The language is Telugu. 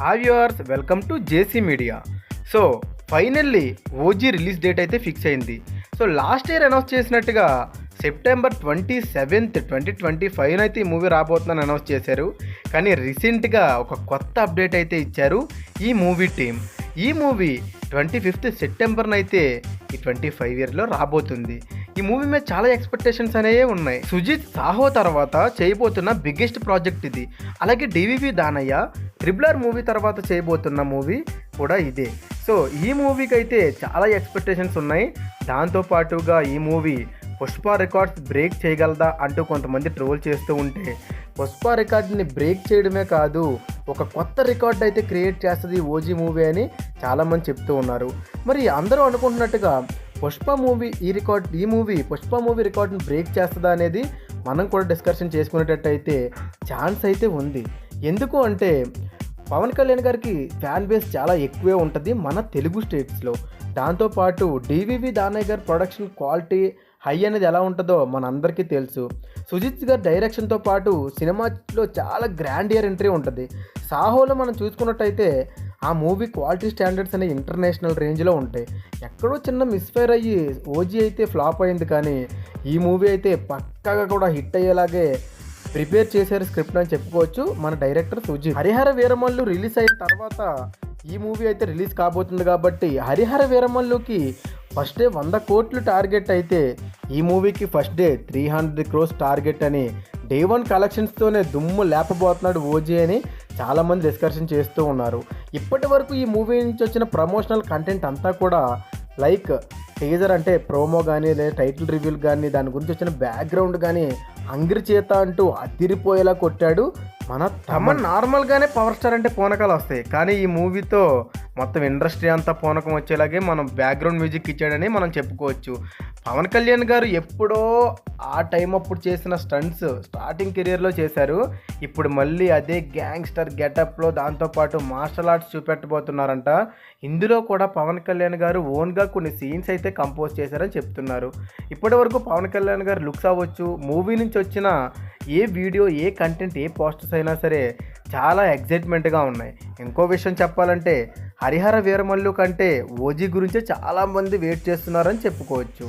Hi viewers welcome to JC media. So finally OG release date అయితే ఫిక్స్ అయింది. సో లాస్ట్ ఇయర్ అనౌన్స్ చేసినట్టుగా September twenty seventh twenty twenty five అయితే ఈ మూవీ రాబోతుందని అనౌన్స్ చేశారు. కానీ రీసెంట్గా ఒక కొత్త అప్డేట్ అయితే ఇచ్చారు ఈ మూవీ టీం ఈ మూవీ ట్వంటీ ఫిఫ్త్ సెప్టెంబర్నైతే అయితే ఈ ట్వంటీ ఫైవ్ ఇయర్లో రాబోతుంది. ఈ మూవీ మీద చాలా ఎక్స్పెక్టేషన్స్ అనేవి ఉన్నాయి. సుజిత్ సాహో తర్వాత చేయబోతున్న బిగ్గెస్ట్ ప్రాజెక్ట్ ఇది. అలాగే డివివి దానయ్య ట్రిబులర్ మూవీ తర్వాత చేయబోతున్న మూవీ కూడా ఇదే. సో ఈ మూవీకి అయితే చాలా ఎక్స్పెక్టేషన్స్ ఉన్నాయి. దాంతోపాటుగా ఈ మూవీ పుష్ప రికార్డ్స్ బ్రేక్ చేయగలదా అంటూ కొంతమంది ట్రోల్ చేస్తూ ఉంటే పుష్ప రికార్డ్ని బ్రేక్ చేయడమే కాదు ఒక కొత్త రికార్డ్ అయితే క్రియేట్ చేస్తుంది ఓజీ మూవీ అని చాలామంది చెప్తూ ఉన్నారు. మరి అందరూ అనుకుంటున్నట్టుగా పుష్ప మూవీ ఈ రికార్డ్ ఈ మూవీ పుష్ప మూవీ రికార్డ్ని బ్రేక్ చేస్తుందా అనేది మనం కూడా డిస్కషన్ చేసుకునేటట్టు అయితే ఛాన్స్ అయితే ఉంది. ఎందుకు అంటే పవన్ కళ్యాణ్ గారికి ఫ్యాన్ బేస్ చాలా ఎక్కువే ఉంటుంది మన తెలుగు స్టేట్స్లో దాంతోపాటు డివివి దానయ్య గారి ప్రొడక్షన్ క్వాలిటీ హై అనేది ఎలా ఉంటుందో మనందరికీ తెలుసు. సుజిత్ గారి డైరెక్షన్తో పాటు సినిమాలో చాలా గ్రాండ్ ఇయర్ ఎంట్రీ ఉంటుంది. సాహోలో మనం చూసుకున్నట్టయితే ఆ మూవీ క్వాలిటీ స్టాండర్డ్స్ అనేవి ఇంటర్నేషనల్ రేంజ్లో ఉంటాయి. ఎక్కడో చిన్న మిస్ఫైర్ అయ్యి ఓజీ అయితే ఫ్లాప్ అయింది కానీ ఈ మూవీ అయితే పక్కాగా కూడా హిట్ అయ్యేలాగే ప్రిపేర్ చేశారు స్క్రిప్ట్ అని చెప్పుకోవచ్చు. మన డైరెక్టర్ సుజీ. హరిహర వీరమల్లు రిలీజ్ అయిన తర్వాత ఈ మూవీ అయితే రిలీజ్ కాబోతుంది కాబట్టి హరిహర వీరమల్లుకి ఫస్ట్ డే వంద కోట్లు టార్గెట్ అయితే ఈ మూవీకి first day three hundred crores target అని డే వన్ కలెక్షన్స్తోనే దుమ్ము లేపబోతున్నాడు ఓజీ అని చాలామంది డిస్కషన్ చేస్తూ ఉన్నారు. ఇప్పటి వరకు ఈ మూవీ నుంచి వచ్చిన ప్రమోషనల్ కంటెంట్ అంతా కూడా లైక్ టీజర్ అంటే ప్రోమో కానీ లేదా టైటిల్ రివ్యూలు కానీ దాని గురించి వచ్చిన బ్యాక్గ్రౌండ్ కానీ అంగిరి చేత అంటూ అదిరిపోయేలా కొట్టాడు మన తమన్ నార్మల్గానే పవర్ స్టార్ అంటే పూనకాలు వస్తాయి. కానీ ఈ మూవీతో మొత్తం ఇండస్ట్రీ అంతా పూనకం వచ్చేలాగే మనం బ్యాక్గ్రౌండ్ మ్యూజిక్ ఇచ్చాడని మనం చెప్పుకోవచ్చు. పవన్ కళ్యాణ్ గారు ఎప్పుడో ఆ టైం అప్పుడు చేసిన స్టంట్స్ స్టార్టింగ్ కెరియర్లో చేశారు. ఇప్పుడు మళ్ళీ అదే గ్యాంగ్స్టర్ గెటప్లో దాంతోపాటు మార్షల్ ఆర్ట్స్ చూపెట్టబోతున్నారంట. ఇందులో కూడా పవన్ కళ్యాణ్ గారు ఓన్గా కొన్ని సీన్స్ అయితే కంపోజ్ చేశారని చెప్తున్నారు. ఇప్పటి వరకు పవన్ కళ్యాణ్ గారు లుక్స్ అవ్వచ్చు మూవీ నుంచి వచ్చిన ఏ వీడియో ఏ కంటెంట్ ఏ పోస్టర్స్ అయినా సరే చాలా ఎగ్జైట్మెంట్గా ఉన్నాయి. ఇంకో విషయం చెప్పాలంటే హరిహర వీరమల్లు కంటే ఓజీ గురించే చాలామంది వెయిట్ చేస్తున్నారని చెప్పుకోవచ్చు.